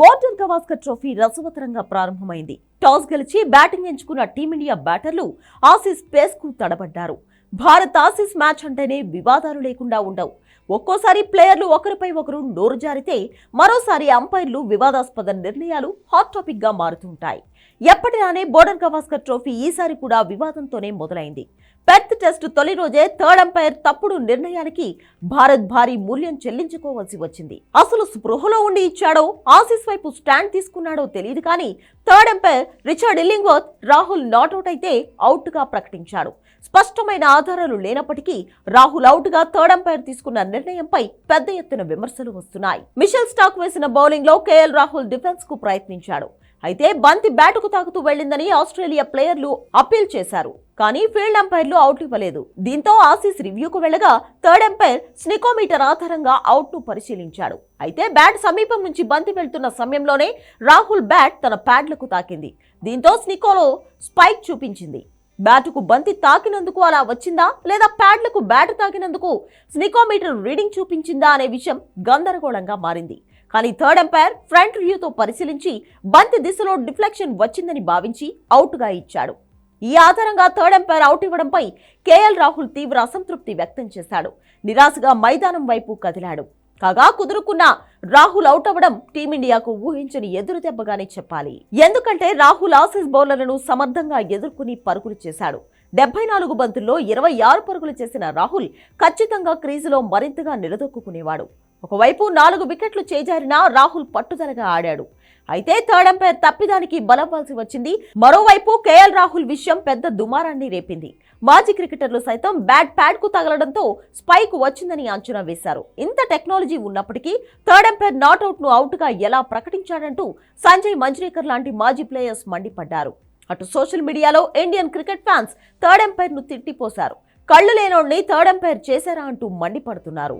Border Gavaskar trophy రసవతరంగా ప్రారంభమైంది. Toss గెలిచి batting ఎంచుకున్న టీమిండియా బ్యాటర్లు ఆసీస్ పేస్కు తడబడ్డారు. భారత్ ఆసీస్ మ్యాచ్ అంటేనే వివాదాలు లేకుండా ఉండవు. ఒక్కోసారి ప్లేయర్లు ఒకరిపై ఒకరు నోరు జారితే మరోసారి అంపైర్లు వివాదాస్పద నిర్ణయాలు హాట్ టాపిక్గా మారుతుంటాయి. ఎప్పటిలానే బోర్డర్ గవాస్కర్ ట్రోఫీ ఈసారి కూడా వివాదంతోనే మొదలైంది. పెర్త్ టెస్ట్ తొలి రోజే థర్డ్ అంపైర్ తప్పుడు నిర్ణయానికి భారత్ భారీ మూల్యం చెల్లించుకోవాల్సి వచ్చింది. అసలు స్పృహలో ఉండి ఇచ్చాడో ఆసీస్ వైపు స్టాండ్ తీసుకున్నాడో తెలియదు కానీ third umpire Richard Illingworth Rahul not out అయితే అవుట్గా ప్రకటించాడు. స్పష్టమైన ఆధారాలు లేనప్పటికీ రాహుల్ అవుట్గా థర్డ్ అంపైర్ తీసుకున్న నిర్ణయంపై పెద్ద ఎత్తున విమర్శలు వస్తున్నాయి. మిషెల్ స్టాక్ వేసిన బౌలింగ్లో కేఎల్ రాహుల్ డిఫెన్స్కు ప్రయత్నించాడు. అయితే బంతి బ్యాటుకు తాకుతూ వెళ్ళిందని ఆస్ట్రేలియా ప్లేయర్లు అప్పీల్ చేశారు. కానీ ఫీల్డ్ అంపైర్లు అవుట్ ఇవ్వలేదు. దీంతో ఆసీస్ రివ్యూకు వెళ్ళగా థర్డ్ అంపైర్ స్నికోమీటర్ ఆధారంగా అవుట్ను పరిశీలించాడు. అయితే బ్యాట్ సమీపం నుంచి బంతి వెళ్తున్న సమయంలోనే రాహుల్ బ్యాట్ తన ప్యాడ్లకు తాకింది. దీంతో స్నికోలో స్పైక్ చూపించింది. బ్యాటుకు బంతి తాకినందుకు అలా వచ్చిందా? లేదా ప్యాడ్లకు బ్యాట్ తాకినందుకు స్నికోమీటర్ రీడింగ్ చూపించిందా అనే విషయం గందరగోళంగా మారింది. కానీ థర్డ్ అంపైర్ ఫ్రంట్ రివ్యూతో పరిశీలించి బంతి దిశలో డిఫ్లెక్షన్ వచ్చిందని భావించి అవుట్గా ఇచ్చాడు. ఈ ఆధారంగా థర్డ్ అంపైర్ అవుట్ ఇవ్వడంపై కేఎల్ రాహుల్ తీవ్ర అసంతృప్తి వ్యక్తం చేశాడు. నిరాశగా మైదానం వైపు కదిలాడు. కాగా కుదురుకున్న రాహుల్ అవుట్ అవ్వడం టీమిండియాకు ఊహించని ఎదురుదెబ్బగానే చెప్పాలి. ఎందుకంటే రాహుల్ ఆసిస్ బౌలర్లను సమర్థంగా ఎదుర్కొని పరుగులు చేశాడు. డెబ్బై నాలుగు బంతుల్లో ఇరవై ఆరు పరుగులు చేసిన రాహుల్ ఖచ్చితంగా క్రీజులో మరింతగా నిలదొక్కునేవాడు. ఒకవైపు నాలుగు వికెట్లు చేజారినా రాహుల్ పట్టుదలగా ఆడాడు. అయితే థర్డ్ అంపైర్ తప్పిదానికి బలవ్వాల్సి వచ్చింది. మరోవైపు కేఎల్ రాహుల్ విషయం పెద్ద దుమారాన్ని రేపింది. మాజీ క్రికెటర్లు సైతం బ్యాట్ ప్యాడ్కు తగలడంతో స్పైక్ వచ్చిందని అంచనా వేశారు. ఇంత టెక్నాలజీ ఉన్నప్పటికీ థర్డ్ అంపైర్ నాట్అవుట్ను అవుట్గా ఎలా ప్రకటించాడంటూ సంజయ్ మంజ్రేకర్ లాంటి మాజీ ప్లేయర్స్ మండిపడ్డారు. అటు సోషల్ మీడియాలో ఇండియన్ క్రికెట్ ఫ్యాన్స్ థర్డ్ అంపైర్ను తిట్టిపోశారు. కళ్ళు లేనోడిని థర్డ్ అంపైర్ చేశారా అంటూ మండిపడుతున్నారు.